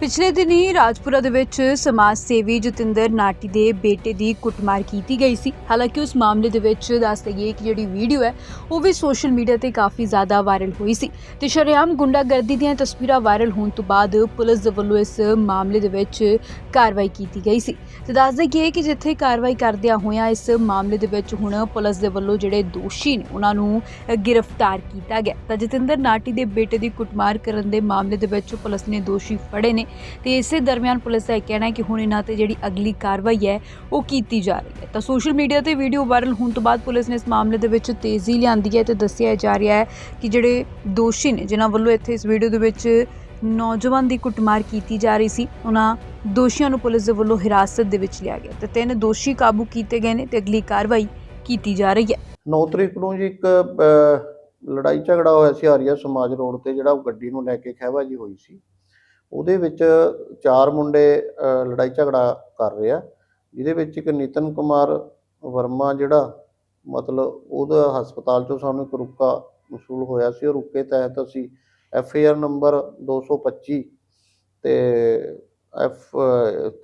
ਪਿਛਲੇ ਦਿਨੀ ਰਾਜਪੁਰਾ ਦੇ ਵਿੱਚ ਸਮਾਜ ਸੇਵੀ ਜਤਿੰਦਰ ਨਾਟੀ ਦੇ ਬੇਟੇ ਦੀ ਕੁੱਟਮਾਰ ਕੀਤੀ ਗਈ ਸੀ। ਹਾਲਾਂਕਿ ਉਸ ਮਾਮਲੇ ਦੇ ਵਿੱਚ ਦੱਸ ਦਈਏ ਕਿ ਜਿਹੜੀ ਵੀਡੀਓ ਹੈ, ਉਹ ਵੀ ਸੋਸ਼ਲ ਮੀਡੀਆ ਤੇ ਕਾਫੀ ਜ਼ਿਆਦਾ ਵਾਇਰਲ ਹੋਈ ਸੀ। ਤੇ ਸ਼ਰੇਆਮ ਗੁੰਡਾਗਰਦੀ ਦੀਆਂ ਤਸਵੀਰਾਂ ਵਾਇਰਲ ਹੋਣ ਤੋਂ ਬਾਅਦ ਪੁਲਿਸ ਦੇ ਵੱਲੋਂ ਇਸ ਮਾਮਲੇ ਦੇ ਵਿੱਚ ਕਾਰਵਾਈ ਕੀਤੀ ਗਈ ਸੀ। ਤੇ ਦੱਸ ਦਈਏ ਕਿ ਜਿੱਥੇ ਕਾਰਵਾਈ ਕਰਦਿਆਂ ਹੋਇਆਂ ਇਸ ਮਾਮਲੇ ਦੇ ਵਿੱਚ ਹੁਣ ਪੁਲਿਸ ਦੇ ਵੱਲੋਂ ਜਿਹੜੇ ਦੋਸ਼ੀ ਨੇ, ਉਹਨਾਂ ਨੂੰ ਗ੍ਰਿਫਤਾਰ ਕੀਤਾ ਗਿਆ। ਤਾਂ ਜਤਿੰਦਰ ਨਾਟੀ ਦੇ ਬੇਟੇ ਦੀ ਕੁੱਟਮਾਰ ਕਰਨ ਦੇ ਮਾਮਲੇ ਦੇ ਵਿੱਚ ਪੁਲਿਸ ਨੇ ਦੋਸ਼ੀ ਫੜੇ ਨੇ। ਤੇ ਇਸੇ ਦਰਮਿਆਨ ਪੁਲਿਸ ਦਾ ਇਹ ਕਹਿਣਾ ਹੈ ਕਿ ਹੁਣ ਇਹਨਾਂ ਤੇ ਜਿਹੜੀ ਅਗਲੀ ਕਾਰਵਾਈ ਹੈ, ਉਹ ਕੀਤੀ ਜਾ ਰਹੀ ਹੈ। ਤਾਂ ਸੋਸ਼ਲ ਮੀਡੀਆ ਤੇ ਵੀਡੀਓ ਵਾਇਰਲ ਹੋਣ ਤੋਂ ਬਾਅਦ ਪੁਲਿਸ ਨੇ ਇਸ ਮਾਮਲੇ ਦੇ ਵਿੱਚ ਤੇਜ਼ੀ ਲਿਆਂਦੀ ਹੈ ਤੇ ਦੱਸਿਆ ਜਾ ਰਿਹਾ ਹੈ ਕਿ ਜਿਹੜੇ ਦੋਸ਼ੀ ਨੇ, ਜਿਨ੍ਹਾਂ ਵੱਲੋਂ ਇੱਥੇ ਇਸ ਵੀਡੀਓ ਦੇ ਵਿੱਚ ਨੌਜਵਾਨ ਦੀ ਕੁੱਟਮਾਰ ਕੀਤੀ ਜਾ ਰਹੀ ਸੀ, ਉਹਨਾਂ ਦੋਸ਼ੀਆਂ ਨੂੰ ਪੁਲਿਸ ਦੇ ਵੱਲੋਂ ਹਿਰਾਸਤ ਦੇ ਵਿੱਚ ਲਿਆ ਗਿਆ। ਤੇ ਤਿੰਨ ਦੋਸ਼ੀ ਕਾਬੂ ਕੀਤੇ ਗਏ ਨੇ ਤੇ ਅਗਲੀ ਕਾਰਵਾਈ ਕੀਤੀ ਜਾ ਰਹੀ ਹੈ। 9 ਤਰੀਕ ਨੂੰ ਜੀ ਇੱਕ ਲੜਾਈ ਝਗੜਾ ਹੋਇਆ ਸੀ ਆਰੀਆ ਸਮਾਜ ਰੋਡ ਤੇ, ਜਿਹੜਾ ਉਹ ਗੱਡੀ ਨੂੰ ਲੈ ਕੇ ਖਹਿਬਾਜੀ ਹੋਈ ਸੀ। ਉਹਦੇ ਵਿੱਚ ਚਾਰ ਮੁੰਡੇ ਲੜਾਈ ਝਗੜਾ ਕਰ ਰਹੇ ਆ। ਜਿਹਦੇ ਵਿੱਚ ਇੱਕ ਨਿਤਨ ਕੁਮਾਰ ਵਰਮਾ ਜਿਹੜਾ, ਮਤਲਬ ਉਹਦਾ ਹਸਪਤਾਲ ਚੋਂ ਸਾਨੂੰ ਇੱਕ ਰੁਕਾ ਮਸੂਲ ਹੋਇਆ ਸੀ। ਉਹ ਰੁਕੇ ਤਹਿਤ ਅਸੀਂ ਐਫ ਆਈ ਆਰ ਨੰਬਰ 225 ਤੇ ਐਫ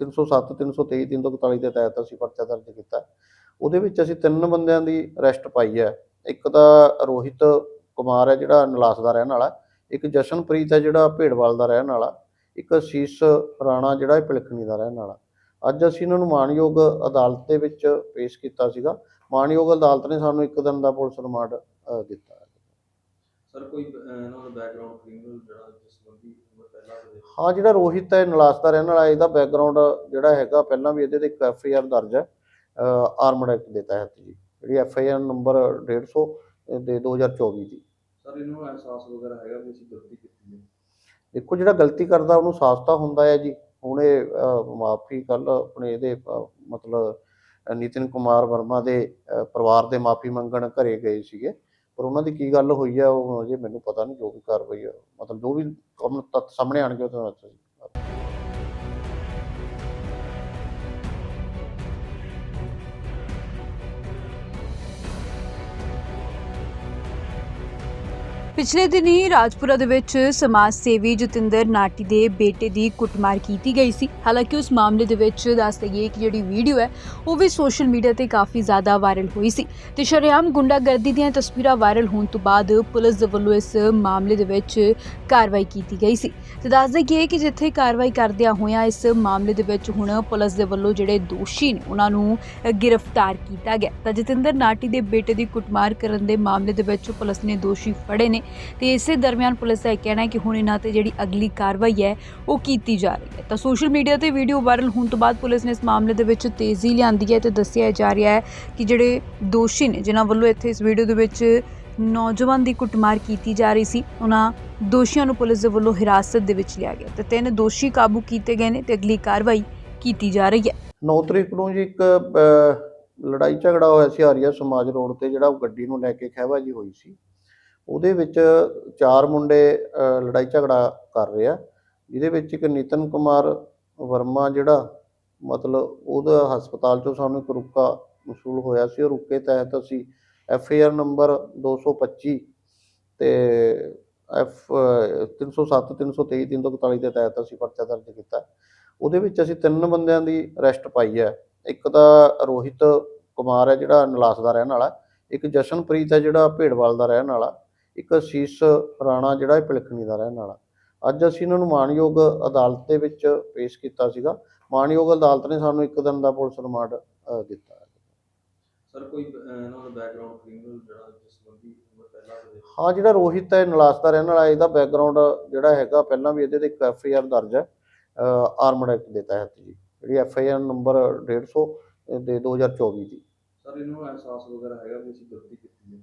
307 323 341 ਦੇ ਤਹਿਤ ਅਸੀਂ ਪਰਚਾ ਦਰਜ ਕੀਤਾ। ਉਹਦੇ ਵਿੱਚ ਅਸੀਂ ਤਿੰਨ ਬੰਦਿਆਂ ਦੀ ਅਰੈਸਟ ਪਾਈ ਹੈ। ਇੱਕ ਤਾਂ ਰੋਹਿਤ ਕੁਮਾਰ ਹੈ ਜਿਹੜਾ ਨਲਾਸ ਦਾ ਰਹਿਣ ਵਾਲਾ, ਇੱਕ ਜਸ਼ਨਪ੍ਰੀਤ ਹੈ ਜਿਹੜਾ ਭੇੜਵਾਲ ਦਾ ਰਹਿਣ ਵਾਲਾ। ਇੱਕ ਅਸੀਸ ਰਾਣਾ ਜਿਹੜਾ ਇਹ ਪਿਲਖਣੀ ਦਾ ਰਹਿਣ ਵਾਲਾ। ਅੱਜ ਅਸੀਂ ਇਹਨਾਂ ਨੂੰ ਮਾਣਯੋਗ ਅਦਾਲਤ ਦੇ ਵਿੱਚ ਪੇਸ਼ ਕੀਤਾ ਸੀਗਾ। ਮਾਣਯੋਗ ਅਦਾਲਤ ਨੇ ਸਾਨੂੰ ਇੱਕ ਦਿਨ ਦਾ ਪੁਲਿਸ ਰਿਮਾਂਡ ਦਿੱਤਾ। ਸਰ ਕੋਈ ਅਹ, ਇਹਨਾਂ ਦਾ ਬੈਕਗ੍ਰਾਉਂਡ ਕ੍ਰਿਮੀਨਲ ਜਿਹੜਾ ਜਿਸ ਸੰਬੰਧੀ ਪਹਿਲਾਂ ਕਦੇ ਹਾਂ ਜਿਹੜਾ ਰੋਹਿਤ ਹੈ ਨਲਾਸ ਦਾ ਰਹਿਣ ਵਾਲਾ ਇਹਦਾ ਬੈਕਗ੍ਰਾਉਂਡ ਜਿਹੜਾ ਹੈਗਾ ਪਹਿਲਾਂ ਵੀ ਇਹਦੇ ਤੇ ਇੱਕ ਐਫ ਆਈ ਆਰ ਦਰਜ ਹੈ ਆਰਮਡ ਐਕਟ ਦੇ ਤਹਿਤ ਜੀ। ਜਿਹੜੀ ਐਫ ਆਈ ਆਰ ਨੰਬਰ 150 ਦੇ 2024 ਦੀ। ਸਰ ਇਹਨੂੰ ਅਹਿਸਾਸ ਵਗੈਰਾ ਹੈਗਾ ਵੀ ਅਸੀਂ ਗਲਤੀ ਕੀਤੀ ਹੈ? ਦੇਖੋ ਜਿਹੜਾ ਗਲਤੀ ਕਰਦਾ ਉਹਨੂੰ ਸਾਸਤਾ ਹੁੰਦਾ ਹੈ ਜੀ। ਹੁਣ ਇਹ ਮਾਫੀ ਕੱਲ ਆਪਣੇ ਇਹਦੇ ਮਤਲਬ ਨਿਤਿਨ ਕੁਮਾਰ ਵਰਮਾ ਦੇ ਪਰਿਵਾਰ ਦੇ ਮਾਫੀ ਮੰਗਣ ਘਰੇ ਗਏ ਸੀਗੇ। ਪਰ ਉਹਨਾਂ ਦੀ ਕੀ ਗੱਲ ਹੋਈ ਆ, ਉਹ ਹਜੇ ਮੈਨੂੰ ਪਤਾ ਨਹੀਂ, ਜੋ ਵੀ ਕਾਰਵਾਈ ਆ। ਮਤਲਬ ਜੋ ਵੀ ਕੰਮ ਤੱਥ ਸਾਹਮਣੇ ਆਣਗੇ ਉਹ ਤਾਂ ਦੱਸੋ ਪਿਛਲੇ ਦਿਨੀ ਰਾਜਪੁਰਾ ਦੇ ਵਿੱਚ ਸਮਾਜ ਸੇਵੀ ਜਤਿੰਦਰ ਨਾਟੀ ਦੇ ਬੇਟੇ ਦੀ ਕੁੱਟਮਾਰ ਕੀਤੀ ਗਈ ਸੀ। ਹਾਲਾਂਕਿ ਉਸ ਮਾਮਲੇ ਦੇ ਵਿੱਚ ਦੱਸ ਦਈਏ ਕਿ ਜਿਹੜੀ ਵੀਡੀਓ ਹੈ, ਉਹ ਵੀ ਸੋਸ਼ਲ ਮੀਡੀਆ ਤੇ ਕਾਫੀ ਜ਼ਿਆਦਾ ਵਾਇਰਲ ਹੋਈ ਸੀ। ਤੇ ਸ਼ਰੇਆਮ ਗੁੰਡਾਗਰਦੀ ਦੀਆਂ ਤਸਵੀਰਾਂ ਵਾਇਰਲ ਹੋਣ ਤੋਂ ਬਾਅਦ ਪੁਲਿਸ ਦੇ ਵੱਲੋਂ ਇਸ ਮਾਮਲੇ ਦੇ ਵਿੱਚ ਕਾਰਵਾਈ ਕੀਤੀ ਗਈ ਸੀ। ਤੇ ਦੱਸ ਦਈਏ ਕਿ ਜਿੱਥੇ ਕਾਰਵਾਈ ਕਰਦਿਆਂ ਹੋਇਆਂ ਇਸ ਮਾਮਲੇ ਦੇ ਵਿੱਚ ਹੁਣ ਪੁਲਿਸ ਦੇ ਵੱਲੋਂ ਜਿਹੜੇ ਦੋਸ਼ੀ ਨੇ, ਉਹਨਾਂ ਨੂੰ ਗ੍ਰਿਫਤਾਰ ਕੀਤਾ ਗਿਆ। ਤਾਂ ਜਤਿੰਦਰ ਨਾਟੀ ਦੇ ਬੇਟੇ ਦੀ ਕੁੱਟਮਾਰ ਕਰਨ ਦੇ ਮਾਮਲੇ ਦੇ ਵਿੱਚ ਪੁਲਿਸ ਨੇ ਦੋਸ਼ੀ ਫੜੇ ਨੇ। ਤੇ ਇਸੇ ਦਰਮਿਆਨ ਪੁਲਿਸ ਦਾ ਇਹ ਕਹਿਣਾ ਹੈ ਕਿ ਹੁਣ ਇਹਨਾਂ ਤੇ ਜਿਹੜੀ ਅਗਲੀ ਕਾਰਵਾਈ ਹੈ, ਉਹ ਕੀਤੀ ਜਾ ਰਹੀ ਹੈ। ਤਾਂ ਸੋਸ਼ਲ ਮੀਡੀਆ ਤੇ ਵੀਡੀਓ ਵਾਇਰਲ ਹੋਣ ਤੋਂ ਬਾਅਦ ਪੁਲਿਸ ਨੇ ਇਸ ਮਾਮਲੇ ਦੇ ਵਿੱਚ ਤੇਜ਼ੀ ਲਿਆਂਦੀ ਹੈ ਤੇ ਦੱਸਿਆ ਜਾ ਰਿਹਾ ਹੈ ਕਿ ਜਿਹੜੇ ਦੋਸ਼ੀ ਨੇ, ਜਿਨ੍ਹਾਂ ਵੱਲੋਂ ਇੱਥੇ ਇਸ ਵੀਡੀਓ ਦੇ ਵਿੱਚ ਨੌਜਵਾਨ ਦੀ ਕੁੱਟਮਾਰ ਕੀਤੀ ਜਾ ਰਹੀ ਸੀ, ਉਹਨਾਂ ਦੋਸ਼ੀਆਂ ਨੂੰ ਪੁਲਿਸ ਦੇ ਵੱਲੋਂ ਹਿਰਾਸਤ ਦੇ ਵਿੱਚ ਲਿਆ ਗਿਆ। ਤੇ ਤਿੰਨ ਦੋਸ਼ੀ ਕਾਬੂ ਕੀਤੇ ਗਏ ਨੇ ਤੇ ਅਗਲੀ ਕਾਰਵਾਈ ਕੀਤੀ ਜਾ ਰਹੀ ਹੈ। 9 ਤਰੀਕ ਨੂੰ ਜੀ ਇੱਕ ਲੜਾਈ ਝਗੜਾ ਹੋਇਆ ਸੀ ਆਰੀਆ ਸਮਾਜ ਰੋਡ ਤੇ, ਜਿਹੜਾ ਉਹ ਗੱਡੀ ਨੂੰ ਲੈ ਕੇ ਖਹਿਬਾਜੀ ਹੋਈ ਸੀ। ਉਹਦੇ ਵਿੱਚ ਚਾਰ ਮੁੰਡੇ ਲੜਾਈ ਝਗੜਾ ਕਰ ਰਹੇ ਆ। ਜਿਹਦੇ ਵਿੱਚ ਇੱਕ ਨਿਤਨ ਕੁਮਾਰ ਵਰਮਾ ਜਿਹੜਾ, ਮਤਲਬ ਉਹਦਾ ਹਸਪਤਾਲ ਚੋਂ ਸਾਨੂੰ ਇੱਕ ਰੁਕਾ ਮਸੂਲ ਹੋਇਆ ਸੀ। ਉਹ ਰੁਕੇ ਤਹਿਤ ਅਸੀਂ ਐਫ ਆਈ ਆਰ ਨੰਬਰ 225 ਤੇ ਐਫ 307 323 341 ਦੇ ਤਹਿਤ ਅਸੀਂ ਪਰਚਾ ਦਰਜ ਕੀਤਾ। ਉਹਦੇ ਵਿੱਚ ਅਸੀਂ ਤਿੰਨ ਬੰਦਿਆਂ ਦੀ ਅਰੈਸਟ ਪਾਈ ਹੈ। ਇੱਕ ਤਾਂ ਰੋਹਿਤ ਕੁਮਾਰ ਹੈ ਜਿਹੜਾ ਨਲਾਸ ਦਾ ਰਹਿਣ ਵਾਲਾ, ਇੱਕ ਜਸ਼ਨਪ੍ਰੀਤ ਹੈ ਜਿਹੜਾ ਭੇੜਵਾਲ ਦਾ ਰਹਿਣ ਵਾਲਾ। ਇੱਕ ਅਸੀਸ ਰਾਣਾ ਜਿਹੜਾ ਇਹ ਪਿਲਖਣੀ ਦਾ ਰਹਿਣ ਵਾਲਾ। ਅੱਜ ਅਸੀਂ ਇਹਨਾਂ ਨੂੰ ਮਾਣਯੋਗ ਅਦਾਲਤ ਦੇ ਵਿੱਚ ਪੇਸ਼ ਕੀਤਾ ਸੀਗਾ। ਮਾਣਯੋਗ ਅਦਾਲਤ ਨੇ ਸਾਨੂੰ ਇੱਕ ਦਿਨ ਦਾ ਪੁਲਿਸ ਰਿਮਾਂਡ ਦਿੱਤਾ। ਸਰ ਕੋਈ ਅਹ, ਇਹਨਾਂ ਦਾ ਬੈਕਗ੍ਰਾਉਂਡ ਕ੍ਰਿਮੀਨਲ ਜਿਹੜਾ ਜਿਸ ਸੰਬੰਧੀ ਪਹਿਲਾਂ ਕਦੇ ਹਾਂ ਜਿਹੜਾ ਰੋਹਿਤ ਹੈ ਨਲਾਸ ਦਾ ਰਹਿਣ ਵਾਲਾ ਇਹਦਾ ਬੈਕਗ੍ਰਾਉਂਡ ਜਿਹੜਾ ਹੈਗਾ ਪਹਿਲਾਂ ਵੀ ਇਹਦੇ ਤੇ ਇੱਕ ਐਫ ਆਈ ਆਰ ਦਰਜ ਹੈ ਆਰਮਡ ਐਕਟ ਦੇ ਤਹਿਤ ਜੀ। ਜਿਹੜੀ ਐਫ ਆਈ ਆਰ ਨੰਬਰ 150 ਦੇ 2024 ਦੀ। ਸਰ ਇਹਨੂੰ ਅਹਿਸਾਸ ਵਗੈਰਾ ਹੈਗਾ ਵੀ ਅਸੀਂ ਗਲਤੀ ਕੀਤੀ ਹੈ?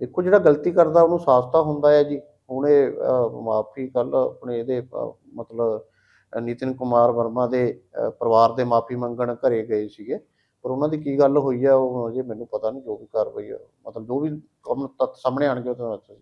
ਦੇਖੋ ਜਿਹੜਾ ਗਲਤੀ ਕਰਦਾ ਉਹਨੂੰ ਸਾਸਤਾ ਹੁੰਦਾ ਹੈ ਜੀ। ਹੁਣ ਇਹ ਮਾਫੀ ਕੱਲ ਆਪਣੇ ਇਹਦੇ ਮਤਲਬ ਨਿਤਿਨ ਕੁਮਾਰ ਵਰਮਾ ਦੇ ਪਰਿਵਾਰ ਦੇ ਮਾਫੀ ਮੰਗਣ ਘਰੇ ਗਏ ਸੀਗੇ। ਪਰ ਉਹਨਾਂ ਦੀ ਕੀ ਗੱਲ ਹੋਈ ਆ, ਉਹ ਹਜੇ ਮੈਨੂੰ ਪਤਾ ਨਹੀਂ, ਜੋ ਵੀ ਕਾਰਵਾਈ ਆ। ਮਤਲਬ ਜੋ ਵੀ ਕੰਮ ਤੱਥ ਸਾਹਮਣੇ ਆਣਗੇ ਉਹ ਤਾਂ